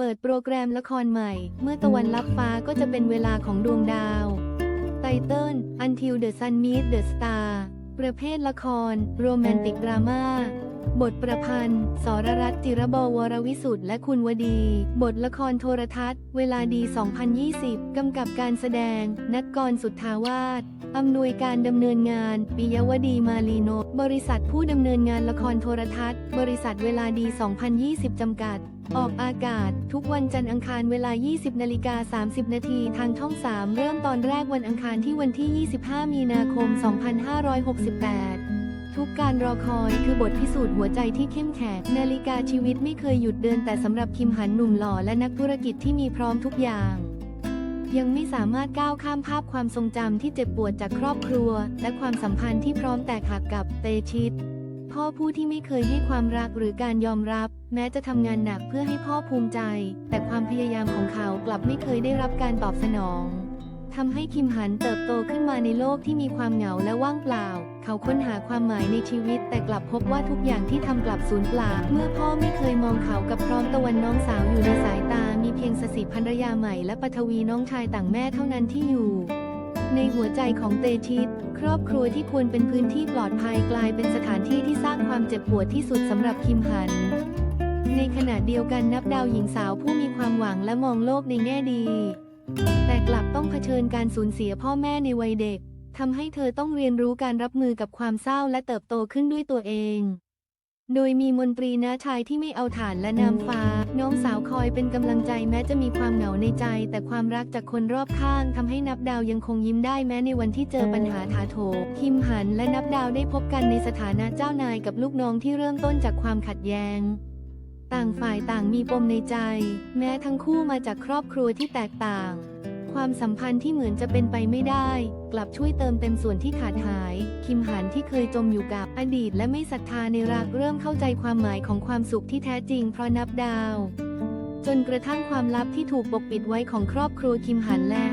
เปิดโปรแกรมละครใหม่ เมื่อตะวันลับฟ้าก็จะเป็นเวลาของดวงดาว ไตเติ้ล Until the Sun Meets the Star ประเภทละคร โรแมนติกดราม่า บทประพันธ์ สรรัตน์จิรบวรวิสุทธ์และคุณวดี บทละครโทรทัศน์ เวลาดี 2020 กำกับการแสดง นักกรสุทธาวาสอำนวยการดำเนินงานปิยวดีมาลีโน บริษัทผู้ดำเนินงานละครโทรทัศน์ บริษัทเวลาดี 2020 จำกัด ออกอากาศ ทุกวันจันทร์อังคารเวลา 20นาฬิกา30 นาทีทางช่อง 3 เริ่มตอนแรกวันอังคารที่วันที่ 25 มีนาคม 2568 ทุกการรอคอยคือบทพิสูจน์หัวใจที่เข้มแข็งนาฬิกาชีวิตไม่เคยหยุดเดินแต่สำหรับคิมหันหนุ่มหล่อและนักธุรกิจที่มีพร้อมทุกอย่างยังไม่สามารถก้าวข้ามภาพความทรงจำที่เจ็บปวดจากครอบครัว และความสัมพันธ์ที่พร้อมแตกหักกับเตชิต พ่อผู้ที่ไม่เคยให้ความรักหรือการยอมรับ แม้จะทำงานหนักเพื่อให้พ่อภูมิใจ แต่ความพยายามของเขากลับไม่เคยได้รับการตอบสนองทำให้คิมหันเติบโตขึ้นมาในโลกที่มีความเหงาและว่างเปล่า เขาค้นหาความหมายในชีวิต แต่กลับพบว่าทุกอย่างที่ทำกลับสูญเปล่า เมื่อพ่อไม่เคยมองเขากับพร้อมตะวันน้องสาวอยู่ในสายตา มีเพียงสสิภรรยาใหม่และปฐวีน้องชายต่างแม่เท่านั้นที่อยู่ ในหัวใจของเตชิต ครอบครัวที่ควรเป็นพื้นที่ปลอดภัยกลายเป็นสถานที่ที่สร้างความเจ็บปวดที่สุดสำหรับคิมหัน ในขณะเดียวกันนับดาวหญิงสาวผู้มีความหวังและมองโลกในแง่ดี แต่กลับต้องเผชิญการสูญเสียพ่อแม่ในวัยเด็ก ทำให้เธอต้องเรียนรู้การรับมือกับความเศร้าและเติบโตขึ้นด้วยตัวเอง โดยมีมนตรีน้าชายที่ไม่เอาฐานและนามฟ้า น้องสาวคอยเป็นกำลังใจแม้จะมีความเหงาในใจ แต่ความรักจากคนรอบข้างทำให้นับดาวยังคงยิ้มได้แม้ในวันที่เจอปัญหาถาโถมคิมหันและนับดาวได้พบกันในสถานะเจ้านายกับลูกน้องที่เริ่มต้นจากความขัดแย้งต่างฝ่ายต่างมีปมในใจ แม้ทั้งคู่มาจากครอบครัวที่แตกต่าง ความสัมพันธ์ที่เหมือนจะเป็นไปไม่ได้ กลับช่วยเติมเต็มส่วนที่ขาดหาย คิมหันที่เคยจมอยู่กับอดีตและไม่ศรัทธาในรักเริ่มเข้าใจความหมายของความสุขที่แท้จริงเพราะนับดาว จนกระทั่งความลับที่ถูกปกปิดไว้ของครอบครัวคิมหันและ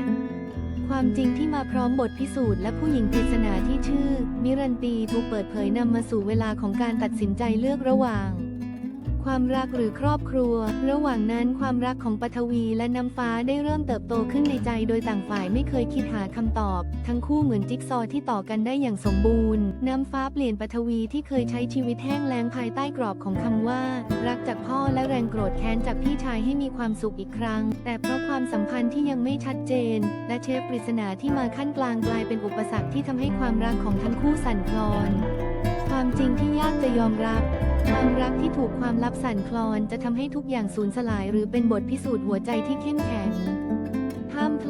ความจริงที่มาพร้อมบทพิสูจน์และผู้หญิงปริศนาที่ชื่อ มิรันตีถูกเปิดเผยนำมาสู่เวลาของการตัดสินใจเลือกระหว่าง ความรักหรือครอบครัว ระหว่างนั้นความรักของปฐวีและน้ำฟ้าได้เริ่มเติบโตขึ้นในใจ โดยต่างฝ่ายไม่เคยคิดหาคำตอบ ทั้งคู่เหมือนจิ๊กซอว์ที่ต่อกันได้อย่างสมบูรณ์ น้ำฟ้าเปลี่ยนปฐวีที่เคยใช้ชีวิตแห้งแล้งภายใต้กรอบของคำว่า รักจากพ่อและแรงโกรธแค้นจากพี่ชายให้มีความสุขอีกครั้ง แต่เพราะความสัมพันธ์ที่ยังไม่ชัดเจน และเชฟปริศนาที่มาขั้นกลางกลายเป็นอุปสรรคที่ทำให้ความรักของทั้งคู่สั่นคลอน ความจริงที่ยากจะยอมรับ ความรักที่ถูกความลับสั่นคลอนจะทำให้ทุกอย่างสูญสลายหรือเป็นบทพิสูจน์หัวใจที่เข้มแข็งห้ามพลาด